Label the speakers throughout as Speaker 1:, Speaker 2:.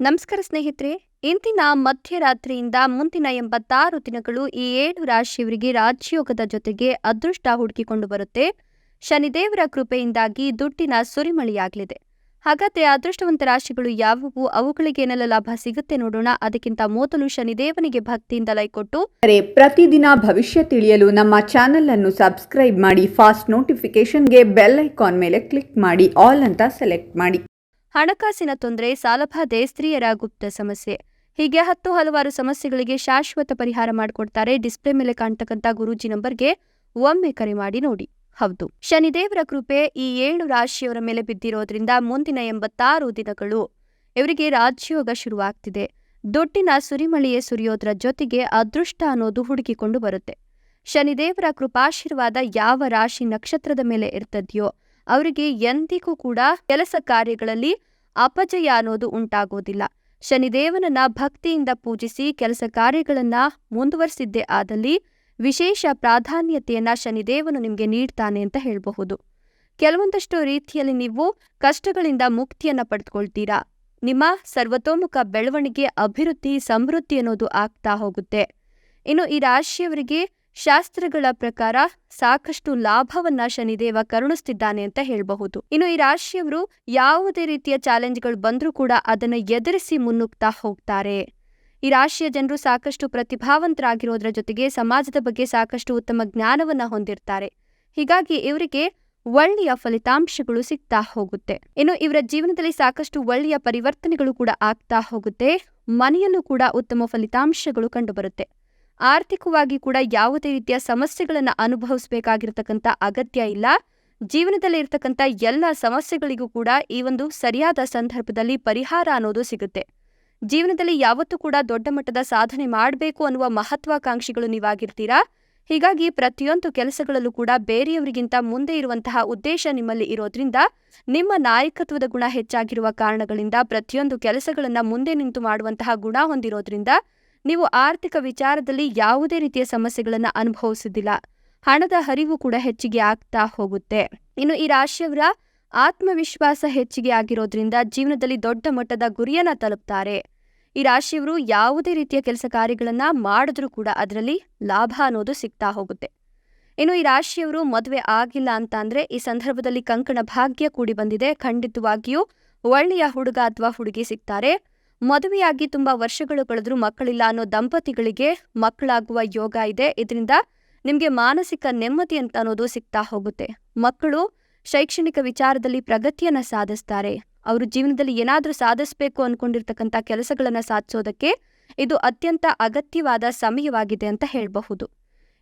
Speaker 1: ನಮಸ್ಕಾರ ಸ್ನೇಹಿತರೆ, ಇಂದಿನ ಮಧ್ಯರಾತ್ರಿಯಿಂದ ಮುಂದಿನ ಎಂಬತ್ತಾರು ದಿನಗಳು ಈ ಏಳು ರಾಶಿಯವರಿಗೆ ರಾಜಯೋಗದ ಜೊತೆಗೆ ಅದೃಷ್ಟ ಹುಡುಕಿಕೊಂಡು ಬರುತ್ತೆ. ಶನಿದೇವರ ಕೃಪೆಯಿಂದಾಗಿ ದುಡ್ಡಿನ ಸುರಿಮಳೆಯಾಗಲಿದೆ. ಹಾಗಾದರೆ ಅದೃಷ್ಟವಂತ ರಾಶಿಗಳು ಯಾವುವು? ಅವುಗಳಿಗೆ ಏನೆಲ್ಲ ಲಾಭ ಸಿಗುತ್ತೆ ನೋಡೋಣ. ಅದಕ್ಕಿಂತ ಮೊದಲು ಶನಿದೇವನಿಗೆ ಭಕ್ತಿಯಿಂದ ಲೈಕ್ ಕೊಟ್ಟು.
Speaker 2: ಪ್ರತಿದಿನ ಭವಿಷ್ಯ ತಿಳಿಯಲು ನಮ್ಮ ಚಾನೆಲ್ ಅನ್ನು ಸಬ್ಸ್ಕ್ರೈಬ್ ಮಾಡಿ, ಫಾಸ್ಟ್ ನೋಟಿಫಿಕೇಶನ್ಗೆ ಬೆಲ್ ಐಕಾನ್ ಮೇಲೆ ಕ್ಲಿಕ್ ಮಾಡಿ, ಆಲ್ ಅಂತ ಸೆಲೆಕ್ಟ್ ಮಾಡಿ.
Speaker 1: ಹಣಕಾಸಿನ ತೊಂದರೆ, ಸಾಲಬಾಧೆ, ಸ್ತ್ರೀಯರ ಗುಪ್ತ ಸಮಸ್ಯೆ. ಹೀಗೆ ಹತ್ತು ಹಲವಾರು ಸಮಸ್ಯೆಗಳಿಗೆ ಶಾಶ್ವತ ಪರಿಹಾರ ಮಾಡಿಕೊಡ್ತಾರೆ ಡಿಸ್ಪ್ಲೇ ಮೇಲೆ ಕಾಣ್ತಕ್ಕಂಥ ಗುರೂಜಿ ನಂಬರ್ಗೆ ಒಮ್ಮೆ ಕರೆ ಮಾಡಿ ನೋಡಿ. ಹೌದು. ಶನಿದೇವರ ಕೃಪೆ ಈ ಏಳು ರಾಶಿಯವರ ಮೇಲೆ ಬಿದ್ದಿರೋದ್ರಿಂದ ಮುಂದಿನ ಎಂಬತ್ತಾರು ದಿನಗಳು ಇವರಿಗೆ ರಾಜ್ಯೋಗ ಶುರುವಾಗ್ತಿದೆ. ದುಡ್ಡಿನ ಸುರಿಮಳೆಯೇ ಸುರಿಯೋದ್ರ ಜೊತೆಗೆ ಅದೃಷ್ಟ ಅನ್ನೋದು ಹುಡುಕಿಕೊಂಡು ಬರುತ್ತೆ. ಶನಿದೇವರ ಕೃಪಾಶೀರ್ವಾದ ಯಾವ ರಾಶಿ ನಕ್ಷತ್ರದ ಮೇಲೆ ಇರ್ತದೆಯೋ ಅವರಿಗೆ ಎಂದಿಗೂ ಕೂಡ ಕೆಲಸ ಕಾರ್ಯಗಳಲ್ಲಿ ಅಪಜಯ ಅನ್ನೋದು ಉಂಟಾಗೋದಿಲ್ಲ. ಶನಿದೇವನನ್ನ ಭಕ್ತಿಯಿಂದ ಪೂಜಿಸಿ ಕೆಲಸ ಕಾರ್ಯಗಳನ್ನ ಮುಂದುವರಿಸಿದ್ದೇ ಆದಲ್ಲಿ ವಿಶೇಷ ಪ್ರಾಧಾನ್ಯತೆಯನ್ನ ಶನಿದೇವನು ನಿಮಗೆ ನೀಡ್ತಾನೆ ಅಂತ ಹೇಳಬಹುದು. ಕೆಲವೊಂದಷ್ಟು ರೀತಿಯಲ್ಲಿ ನೀವು ಕಷ್ಟಗಳಿಂದ ಮುಕ್ತಿಯನ್ನ ಪಡೆದುಕೊಳ್ತೀರಾ ನಿಮ್ಮ ಸರ್ವತೋಮುಖ ಬೆಳವಣಿಗೆ, ಅಭಿವೃದ್ಧಿ, ಸಮೃದ್ಧಿ ಅನ್ನೋದು ಆಗ್ತಾ ಹೋಗುತ್ತೆ. ಇನ್ನು ಈ ರಾಶಿಯವರಿಗೆ ಶಾಸ್ತ್ರಗಳ ಪ್ರಕಾರ ಸಾಕಷ್ಟು ಲಾಭವನ್ನ ಶನಿದೇವ ಕರುಣಿಸ್ತಿದ್ದಾನೆ ಅಂತ ಹೇಳಬಹುದು. ಇನ್ನು ಈ ರಾಶಿಯವರು ಯಾವುದೇ ರೀತಿಯ ಚಾಲೆಂಜ್ಗಳು ಬಂದರೂ ಕೂಡ ಅದನ್ನು ಎದುರಿಸಿ ಮುನ್ನುಗ್ತಾ ಹೋಗ್ತಾರೆ. ಈ ರಾಶಿಯ ಜನರು ಸಾಕಷ್ಟು ಪ್ರತಿಭಾವಂತರಾಗಿರೋದ್ರ ಜೊತೆಗೆ ಸಮಾಜದ ಬಗ್ಗೆ ಸಾಕಷ್ಟು ಉತ್ತಮ ಜ್ಞಾನವನ್ನ ಹೊಂದಿರ್ತಾರೆ. ಹೀಗಾಗಿ ಇವರಿಗೆ ಒಳ್ಳೆಯ ಫಲಿತಾಂಶಗಳು ಸಿಗ್ತಾ ಹೋಗುತ್ತೆ. ಇನ್ನು ಇವರ ಜೀವನದಲ್ಲಿ ಸಾಕಷ್ಟು ಒಳ್ಳೆಯ ಪರಿವರ್ತನೆಗಳು ಕೂಡ ಆಗ್ತಾ ಹೋಗುತ್ತೆ. ಮನೆಯಲ್ಲೂ ಕೂಡ ಉತ್ತಮ ಫಲಿತಾಂಶಗಳು ಕಂಡುಬರುತ್ತೆ. ಆರ್ಥಿಕವಾಗಿ ಕೂಡ ಯಾವುದೇ ರೀತಿಯ ಸಮಸ್ಯೆಗಳನ್ನು ಅನುಭವಿಸಬೇಕಾಗಿರ್ತಕ್ಕಂಥ ಅಗತ್ಯ ಇಲ್ಲ. ಜೀವನದಲ್ಲಿ ಇರ್ತಕ್ಕಂಥ ಎಲ್ಲ ಸಮಸ್ಯೆಗಳಿಗೂ ಕೂಡ ಈ ಒಂದು ಸರಿಯಾದ ಸಂದರ್ಭದಲ್ಲಿ ಪರಿಹಾರ ಅನ್ನೋದು ಸಿಗುತ್ತೆ. ಜೀವನದಲ್ಲಿ ಯಾವತ್ತೂ ಕೂಡ ದೊಡ್ಡ ಮಟ್ಟದ ಸಾಧನೆ ಮಾಡಬೇಕು ಅನ್ನುವ ಮಹತ್ವಾಕಾಂಕ್ಷಿಗಳು ನೀವಾಗಿರ್ತೀರಾ? ಹೀಗಾಗಿ ಪ್ರತಿಯೊಂದು ಕೆಲಸಗಳಲ್ಲೂ ಕೂಡ ಬೇರೆಯವರಿಗಿಂತ ಮುಂದೆ ಇರುವಂತಹ ಉದ್ದೇಶ ನಿಮ್ಮಲ್ಲಿ ಇರೋದ್ರಿಂದ, ನಿಮ್ಮ ನಾಯಕತ್ವದ ಗುಣ ಹೆಚ್ಚಾಗಿರುವ ಕಾರಣಗಳಿಂದ ಪ್ರತಿಯೊಂದು ಕೆಲಸಗಳನ್ನು ಮುಂದೆ ನಿಂತು ಮಾಡುವಂತಹ ಗುಣ ಹೊಂದಿರೋದ್ರಿಂದ ನೀವು ಆರ್ಥಿಕ ವಿಚಾರದಲ್ಲಿ ಯಾವುದೇ ರೀತಿಯ ಸಮಸ್ಯೆಗಳನ್ನು ಅನುಭವಿಸುವುದಿಲ್ಲ ಹಣದ ಹರಿವು ಕೂಡ ಹೆಚ್ಚಿಗೆ ಆಗ್ತಾ ಹೋಗುತ್ತೆ. ಇನ್ನು ಈ ರಾಶಿಯವರ ಆತ್ಮವಿಶ್ವಾಸ ಹೆಚ್ಚಿಗೆ ಆಗಿರೋದ್ರಿಂದ ಜೀವನದಲ್ಲಿ ದೊಡ್ಡ ಮಟ್ಟದ ಗುರಿಯನ್ನ ತಲುಪ್ತಾರೆ. ಈ ರಾಶಿಯವರು ಯಾವುದೇ ರೀತಿಯ ಕೆಲಸ ಕಾರ್ಯಗಳನ್ನು ಮಾಡಿದ್ರೂ ಕೂಡ ಅದರಲ್ಲಿ ಲಾಭ ಅನ್ನೋದು ಸಿಗ್ತಾ ಹೋಗುತ್ತೆ. ಇನ್ನು ಈ ರಾಶಿಯವರು ಮದುವೆ ಆಗಿಲ್ಲ ಅಂತ ಈ ಸಂದರ್ಭದಲ್ಲಿ ಕಂಕಣ ಭಾಗ್ಯ ಕೂಡಿ ಬಂದಿದೆ. ಖಂಡಿತವಾಗಿಯೂ ಒಳ್ಳೆಯ ಹುಡುಗ ಅಥವಾ ಹುಡುಗಿ ಸಿಗ್ತಾರೆ. ಮದುವೆಯಾಗಿ ತುಂಬಾ ವರ್ಷಗಳು ಕಳೆದ್ರೂ ಮಕ್ಕಳಿಲ್ಲ ಅನ್ನೋ ದಂಪತಿಗಳಿಗೆ ಮಕ್ಕಳಾಗುವ ಯೋಗ ಇದೆ. ಇದರಿಂದ ನಿಮಗೆ ಮಾನಸಿಕ ನೆಮ್ಮದಿ ಅಂತ ಅನ್ನೋದು ಸಿಗ್ತಾ ಹೋಗುತ್ತೆ. ಮಕ್ಕಳು ಶೈಕ್ಷಣಿಕ ವಿಚಾರದಲ್ಲಿ ಪ್ರಗತಿಯನ್ನ ಸಾಧಿಸ್ತಾರೆ. ಅವರು ಜೀವನದಲ್ಲಿ ಏನಾದರೂ ಸಾಧಿಸಬೇಕು ಅನ್ಕೊಂಡಿರ್ತಕ್ಕಂಥ ಕೆಲಸಗಳನ್ನು ಸಾಧಿಸೋದಕ್ಕೆ ಇದು ಅತ್ಯಂತ ಅಗತ್ಯವಾದ ಸಮಯವಾಗಿದೆ ಅಂತ ಹೇಳಬಹುದು.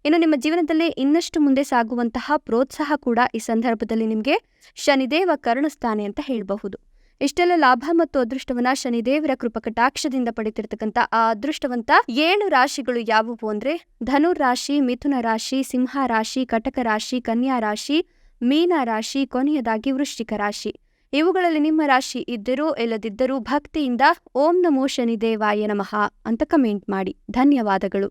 Speaker 1: ಇನ್ನು ನಿಮ್ಮ ಜೀವನದಲ್ಲಿ ಇನ್ನಷ್ಟು ಮುಂದೆ ಸಾಗುವಂತಹ ಪ್ರೋತ್ಸಾಹ ಕೂಡ ಈ ಸಂದರ್ಭದಲ್ಲಿ ನಿಮಗೆ ಶನಿದೇವ ಕರುಣಿಸ್ತಾನೆ ಅಂತ ಹೇಳಬಹುದು. ಇಷ್ಟೆಲ್ಲ ಲಾಭ ಮತ್ತು ಅದೃಷ್ಟವನ್ನ ಶನಿದೇವರ ಕೃಪಕಟಾಕ್ಷದಿಂದ ಪಡೆತಿರ್ತಕ್ಕಂಥ ಆ ಅದೃಷ್ಟವಂತ ಏಳು ರಾಶಿಗಳು ಯಾವುವು ಅಂದ್ರೆ ಧನುರ್ ರಾಶಿ, ಮಿಥುನ ರಾಶಿ, ಸಿಂಹ ರಾಶಿ, ಕಟಕ ರಾಶಿ, ಕನ್ಯಾ ರಾಶಿ, ಮೀನ ರಾಶಿ, ಕೊನೆಯದಾಗಿ ವೃಶ್ಚಿಕ ರಾಶಿ. ಇವುಗಳಲ್ಲಿ ನಿಮ್ಮ ರಾಶಿ ಇದ್ದರೂ, ಇಲ್ಲದಿದ್ದರೂ ಭಕ್ತಿಯಿಂದ ಓಂ ನಮೋ ಶನಿದೇವಾಯ ನಮಃ ಅಂತ ಕಮೆಂಟ್ ಮಾಡಿ. ಧನ್ಯವಾದಗಳು.